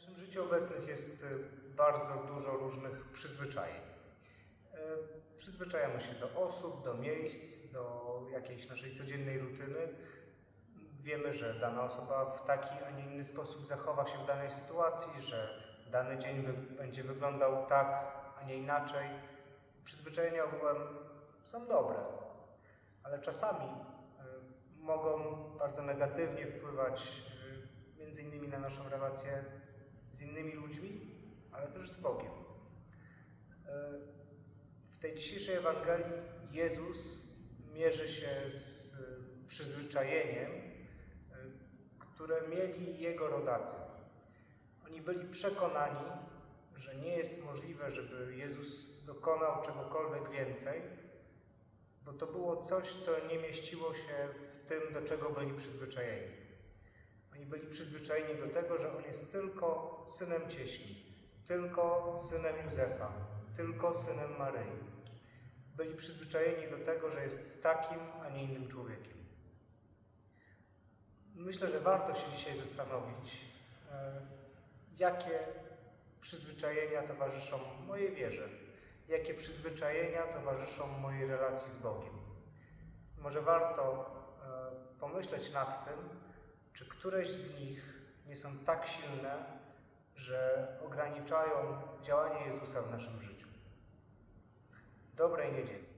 naszym życiu obecnych jest y, bardzo dużo różnych przyzwyczajeń. E, Przyzwyczajamy się do osób, do miejsc, do jakiejś naszej codziennej rutyny. Wiemy, że dana osoba w taki, a nie inny sposób zachowa się w danej sytuacji, że dany dzień będzie wyglądał tak, a nie inaczej. Przyzwyczajenia ogółem są dobre, ale czasami y, mogą bardzo negatywnie wpływać y, między innymi na naszą relację z innymi ludźmi, ale też z Bogiem. Y, W tej dzisiejszej Ewangelii Jezus mierzy się z y, przyzwyczajeniem, y, które mieli Jego rodacy. Oni byli przekonani, że nie jest możliwe, żeby Jezus dokonał czegokolwiek więcej, bo to było coś, co nie mieściło się w tym, do czego byli przyzwyczajeni. Oni byli przyzwyczajeni do tego, że On jest tylko synem cieśli, tylko synem Józefa, tylko synem Maryi. Byli przyzwyczajeni do tego, że jest takim, a nie innym człowiekiem. Myślę, że warto się dzisiaj zastanowić, e, jakie przyzwyczajenia towarzyszą mojej wierze, jakie przyzwyczajenia towarzyszą mojej relacji z Bogiem. Może warto e, pomyśleć nad tym, czy któreś z nich nie są tak silne, że ograniczają działanie Jezusa w naszym życiu. Dobrej niedzieli.